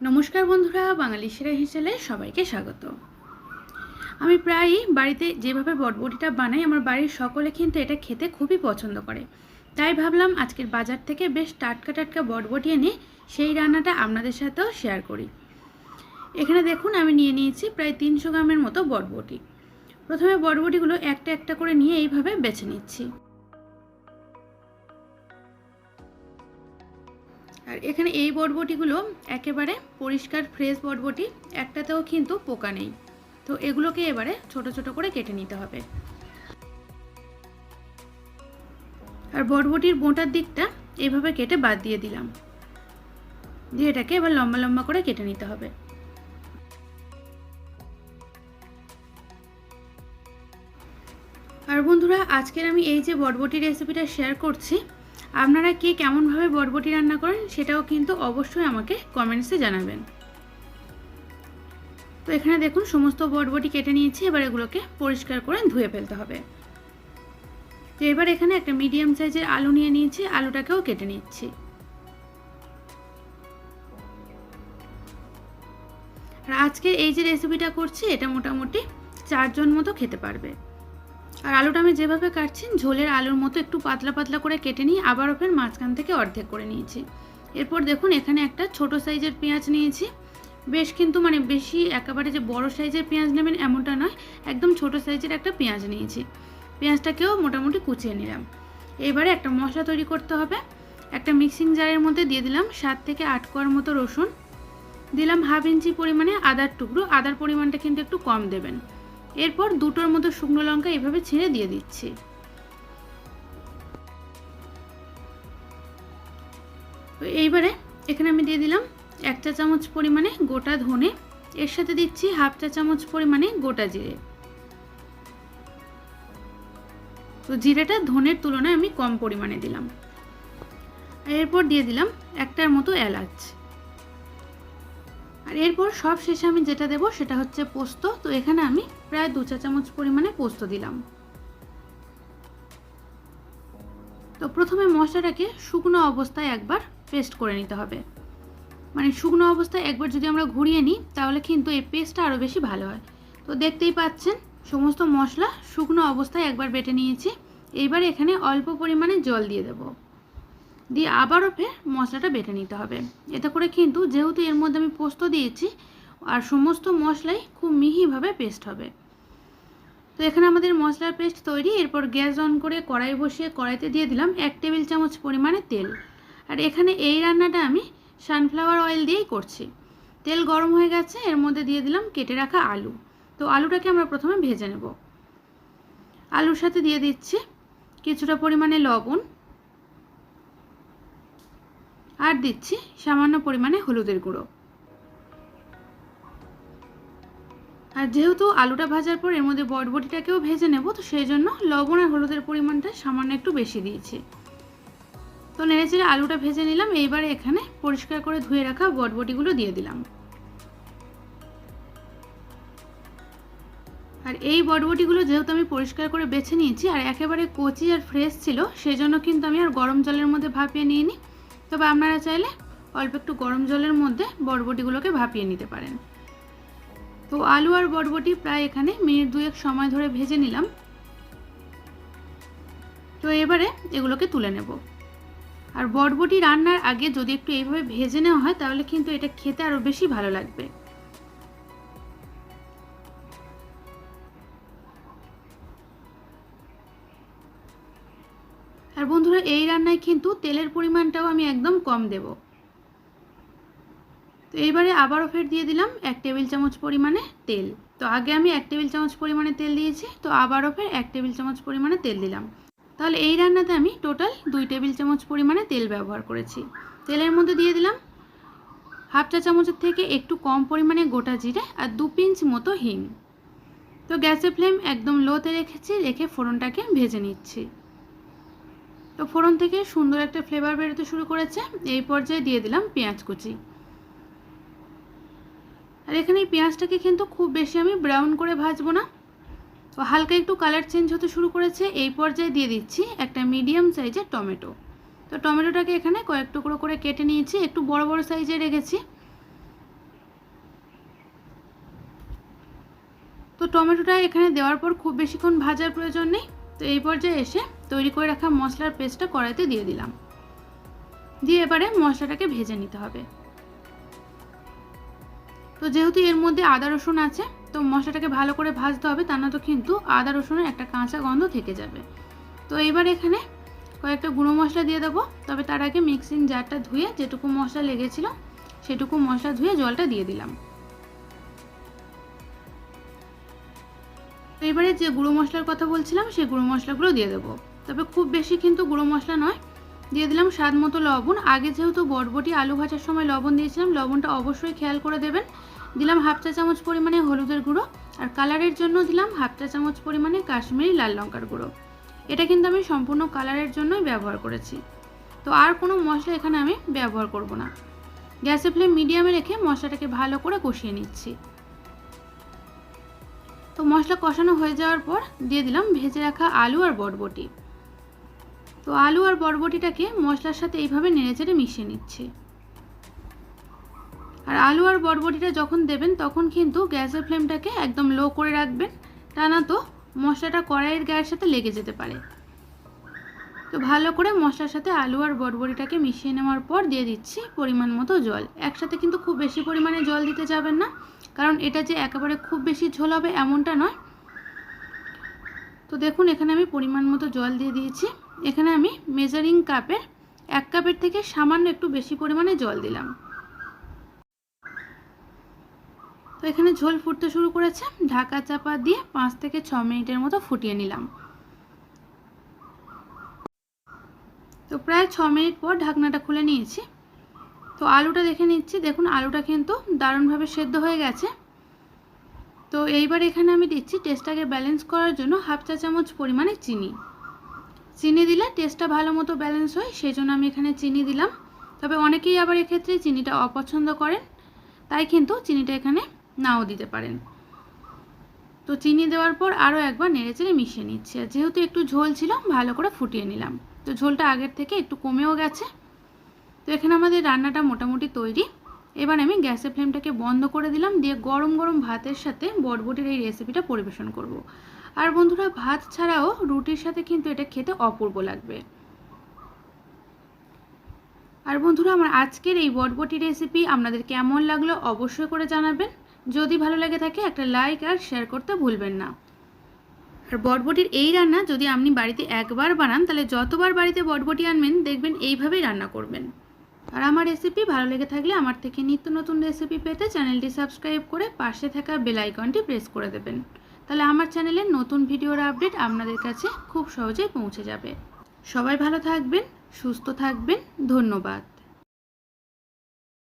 নমস্কার বন্ধুরা, বাঙালি সেরা হিসেলে সবাইকে স্বাগত। আমি প্রায়ই বাড়িতে যেভাবে বটবটিটা বানাই, আমার বাড়ির সকলে কিন্তু এটা খেতে খুবই পছন্দ করে। তাই ভাবলাম আজকের বাজার থেকে বেশ টাটকা টাটকা বটবটি এনে সেই রান্নাটা আপনাদের সাথেও শেয়ার করি। এখানে দেখুন, আমি নিয়ে নিয়েছি প্রায় তিনশো গ্রামের মতো বটবটি। প্রথমে বটবটিগুলো একটা একটা করে নিয়ে এইভাবে বেছে নিচ্ছি। আর এখানে এই বটবটিগুলো একেবারে পরিষ্কার ফ্রেশ বটবটি, একটাতেও কিন্তু পোকা নেই। তো এগুলোকে এবারে ছোট ছোট করে কেটে নিতে হবে। আর বটবটির বোঁটার দিকটা এইভাবে কেটে বাদ দিয়ে দিলাম। দিয়ে এটাকে এবার লম্বা লম্বা করে কেটে নিতে হবে। আর বন্ধুরা, আজকের আমি এই যে বটবটি রেসিপিটা শেয়ার করছি আপনারা কে কেমনভাবে বটবটি রান্না করেন সেটাও কিন্তু অবশ্যই আমাকে কমেন্টসে জানাবেন। তো এখানে দেখুন, সমস্ত বটবটি কেটে নিয়েছি, এবার এগুলোকে পরিষ্কার করে ধুয়ে ফেলতে হবে। তো এবার এখানে একটা মিডিয়াম সাইজের আলু নিয়ে নিয়েছি, আলুটাকেও কেটে নিচ্ছি। আর আজকে এই যে রেসিপিটা করছি, এটা মোটামুটি চারজন মতো খেতে পারবে। আর আলুটা আমি যেভাবে কাটছি, ঝোলের আলুর মতো একটু পাতলা পাতলা করে কেটে নিই আবারও ফের মাঝখান থেকে অর্ধেক করে নিয়েছি। এরপর দেখুন, এখানে একটা ছোট সাইজের পেঁয়াজ নিয়েছি। বেশ কিন্তু মানে বেশি একেবারে যে বড় সাইজের পেঁয়াজ নেবেন এমনটা নয়, একদম ছোট সাইজের একটা পেঁয়াজ নিয়েছি। পেঁয়াজটাকেও মোটামুটি কুচিয়ে নিলাম। এবারে একটা মশলা তৈরি করতে হবে। একটা মিক্সিং জারের মধ্যে দিয়ে দিলাম সাত থেকে আট কোয়ার মতো রসুন। দিলাম হাফ ইঞ্চি পরিমাণে আদার টুকরো। আদার পরিমাণটা কিন্তু একটু কম দেবেন। এরপর দুটোর মতো শুকনো লঙ্কা এভাবে ছিঁড়ে দিয়ে দিচ্ছি। এইবারে এখানে আমি দিয়ে দিলাম এক চা চামচ পরিমাণে গোটা ধনে, এর সাথে দিচ্ছি হাফ চা চামচ পরিমাণে গোটা জিরে। তো জিরেটা ধনের তুলনায় আমি কম পরিমাণে দিলাম। এরপর দিয়ে দিলাম একটার মতো এলাচ। আর এরপর সব শেষে আমি যেটা দেবো সেটা হচ্ছে পোস্ত। তো এখানে আমি প্রায় দু চা চামচ পরিমাণে পোস্ত দিলাম। তো প্রথমে মশলাটাকে শুকনো অবস্থায় একবার পেস্ট করে নিতে হবে। মানে শুকনো অবস্থায় একবার যদি আমরা ঘুরিয়ে নিই, তাহলে কিন্তু এই পেস্টটা আরও বেশি ভালো হয়। তো দেখতেই পাচ্ছেন, সমস্ত মশলা শুকনো অবস্থায় একবার বেটে নিয়েছি। এইবার এখানে অল্প পরিমাণে জল দিয়ে দেবো। দিয়ে আবারও ফের মশলাটা বেটে নিতে হবে। এতে করে কিন্তু যেহেতু এর মধ্যে আমি পোস্ত দিয়েছি, আর সমস্ত মশলাই খুব মিহিভাবে পেস্ট হবে। তো এখানে আমাদের মশলার পেস্ট তৈরি, এরপর গ্যাস অন করে কড়াই বসিয়ে কড়াইতে দিয়ে দিলাম এক টেবিল চামচ পরিমাণে তেল। আর এখানে এই রান্নাটা আমি সানফ্লাওয়ার অয়েল দিয়েই করছি। তেল গরম হয়ে গেছে, এর মধ্যে দিয়ে দিলাম কেটে রাখা আলু। তো আলুটাকে আমরা প্রথমে ভেজে নেব। আলুর সাথে দিয়ে দিচ্ছি কিছুটা পরিমাণে লবণ আর দিচ্ছি সামান্য পরিমাণে হলুদের গুঁড়ো। আর যেহেতু আলুটা ভাজার পর এর মধ্যে বটবটিটাকেও ভেজে নেব, তো সেই জন্য লবণ আর হলুদের পরিমাণটা সামান্য একটু বেশি দিয়েছি। তো নেড়েচেড়ে আলুটা ভেজে নিলাম, এইবারে এখানে পরিষ্কার করে ধুয়ে রাখা বটবটিগুলো দিয়ে দিলাম। আর এই বটবটিগুলো যেহেতু আমি পরিষ্কার করে বেছে নিয়েছি, আর একেবারে কচি আর ফ্রেশ ছিল, সেজন্য কিন্তু আমি আর গরম জলের মধ্যে ভাপিয়ে নিয়ে নিই তবে আপনারা চাইলে অল্প একটু গরম জলের মধ্যে বরবটিগুলোকে ভাপিয়ে নিতে পারেন। তো আলু আর বরবটি প্রায় এখানে মিনিট দুয়েক সময় ধরে ভেজে নিলাম। তো এবারে এগুলোকে তুলে নেব। আর বরবটি রান্নার আগে যদি একটু এইভাবে ভেজে নেওয়া হয়, তাহলে কিন্তু এটা খেতে আরও বেশি ভালো লাগবে। বন্ধুরা, এই রান্নায় কিন্তু তেলের পরিমাণটাও আমি একদম কম দেব। তো এইবারে আবারও ফের দিয়ে দিলাম এক টেবিল চামচ পরিমাণে তেল। তো আগে আমি এক টেবিল চামচ পরিমাণে তেল দিয়েছি, তো আবারও ফের এক টেবিল চামচ পরিমাণে তেল দিলাম। তাহলে এই রান্নাতে আমি টোটাল দুই টেবিল চামচ পরিমাণে তেল ব্যবহার করেছি। তেলের মধ্যে দিয়ে দিলাম হাফ চা চামচের থেকে একটু কম পরিমাণে গোটা জিরে আর দু পিঞ্চ মতো হিং। তো গ্যাসের ফ্লেম একদম লোতে রেখেছি, রেখে ফোড়নটাকে ভেজে নিচ্ছি। তো ফোড়ন থেকে সুন্দর একটা ফ্লেভার বেরোতে শুরু করেছে। এই পর্যায়ে দিয়ে দিলাম পেঁয়াজ কুচি। আর এখানে এই পেঁয়াজটাকে কিন্তু খুব বেশি আমি ব্রাউন করে ভাজবো না। তো হালকা একটু কালার চেঞ্জ হতে শুরু করেছে। এই পর্যায়ে দিয়ে দিচ্ছি একটা মিডিয়াম সাইজের টমেটো। তো টমেটোটাকে এখানে কয়েক টুকরো করে কেটে নিয়েছি। একটু বড় বড় সাইজে রেখেছি। তো টমেটোটা এখানে দেওয়ার পর খুব বেশিক্ষণ ভাজার প্রয়োজন নেই। তো এই পর্যায়ে এসে তৈরি করে রাখা মশলার পেস্টটা কড়াইতে দিয়ে দিলাম। দিয়ে এবারে মশলাটাকে ভেজে নিতে হবে। তো যেহেতু এর মধ্যে আদা রসুন আছে, তো মশলাটাকে ভালো করে ভাজতে হবে, তা না তো কিন্তু আদা রসুনের একটা কাঁচা গন্ধ থেকে যাবে। তো এবার এখানে কয়েকটা গুঁড়ো মশলা দিয়ে দেবো, তবে তার আগে মিক্সিং জারটা ধুয়ে যেটুকু মশলা লেগেছিল, সেটুকু মশলা ধুয়ে জলটা দিয়ে দিলাম। তো এবারে যে গুঁড়ো মশলার কথা বলছিলাম, সেই গুঁড়ো মশলাগুলো দিয়ে দেবো। তবে খুব বেশি কিন্তু গুঁড়ো মশলা নয়। দিয়ে দিলাম স্বাদ মতো লবণ। আগে যেহেতু বটবটি আলু ভাজার সময় লবণ দিয়েছিলাম, লবণটা অবশ্যই খেয়াল করে দেবেন। দিলাম হাফ চা চামচ পরিমাণে হলুদের গুঁড়ো আর কালারের জন্য দিলাম হাফ চা চামচ পরিমাণে কাশ্মীরি লাল লঙ্কার গুঁড়ো। এটা কিন্তু আমি সম্পূর্ণ কালারের জন্যই ব্যবহার করেছি। তো আর কোনো মশলা এখানে আমি ব্যবহার করব না। গ্যাসের ফ্লেম মিডিয়ামে রেখে মশলাটাকে ভালো করে কষিয়ে নিচ্ছি। তো মশলা কষানো হয়ে যাওয়ার পর দিয়ে দিলাম ভেজে রাখা আলু আর বটবটি তো আলু আর বরবটিটাকে মশলার সাথে এইভাবে নেড়েচেড়ে মিশিয়ে নিচ্ছি। আর আলু আর বরবটিটা যখন দেবেন, তখন কিন্তু গ্যাসের ফ্লেমটাকে একদম লো করে রাখবেন। তা না তো মশলাটা কড়াইয়ের গায়ের সাথে লেগে যেতে পারে। তো ভালো করে মশলার সাথে আলু আর বরবটিটাকে মিশিয়ে নেওয়ার পর দিয়ে দিচ্ছি পরিমাণ মতো জল। একসাথে কিন্তু খুব বেশি পরিমাণে জল দিতে যাবেন না, কারণ এটা যে একেবারে খুব বেশি ঝোল হবে এমনটা নয়। তো দেখুন, এখানে আমি পরিমাণ মতো জল দিয়ে দিয়েছি। এখানে আমি মেজারিং কাপের এক কাপের থেকে সামান্য একটু বেশি পরিমাণে জল দিলাম। তো এখানে ঝোল ফুটতে শুরু করেছে। ঢাকা চাপা দিয়ে পাঁচ থেকে ছ মিনিটের মতো ফুটিয়ে নিলাম। তো প্রায় ছ মিনিট পর ঢাকনাটা খুলে নিয়েছি। তো আলুটা দেখে নিচ্ছি। দেখুন, আলুটা কিন্তু দারুণভাবে সেদ্ধ হয়ে গেছে। তো এইবার এখানে আমি দিচ্ছি টেস্টটাকে ব্যালেন্স করার জন্য হাফ চা চামচ পরিমাণে চিনি। চিনি দিলে টেস্টটা ভালো মতো ব্যালেন্স হয় সেই জন্য আমি এখানে চিনি দিলাম। তবে অনেকেই আবার এক্ষেত্রে চিনিটা অপছন্দ করেন, তাই কিন্তু চিনিটা এখানে নাও দিতে পারেন। তো চিনি দেওয়ার পর আরও একবার নেড়েচেড়ে মিশিয়ে নিচ্ছি, আর যেহেতু একটু ঝোল ছিল, ভালো করে ফুটিয়ে নিলাম। তো ঝোলটা আগের থেকে একটু কমেও গেছে। তো এখানে আমাদের রান্নাটা মোটামুটি তৈরি। এবার আমি গ্যাসের ফ্লেমটাকে বন্ধ করে দিলাম, দিয়ে গরম গরম ভাতের সাথে বটবটির এই রেসিপিটা পরিবেশন করব। আর বন্ধুরা, ভাত ছাড়াও রুটির সাথে কিন্তু এটা খেতে অপূর্ব লাগবে। আর বন্ধুরা, আমার আজকের এই বটবটি রেসিপি আপনাদের কেমন লাগল অবশ্যই করে জানাবেন। যদি ভালো লাগে থাকে, একটা লাইক আর শেয়ার করতে ভুলবেন না। আর বটবটির এই রান্না যদি আপনি বাড়িতে একবার বানান, তাহলে যতবার বাড়িতে বটবটি আনবেন, দেখবেন এইভাবেই রান্না করবেন। আর আমার রেসিপি ভালো লেগে থাকলে আমার থেকে নিত্য নতুন রেসিপি পেতে চ্যানেলটি সাবস্ক্রাইব করে পাশে থাকা বেল আইকনটি প্রেস করে দেবেন। তাহলে আমার চ্যানেলের নতুন ভিডিওর আপডেট আপনাদের কাছে খুব সহজেই পৌঁছে যাবে। সবাই ভালো থাকবেন, সুস্থ থাকবেন, ধন্যবাদ।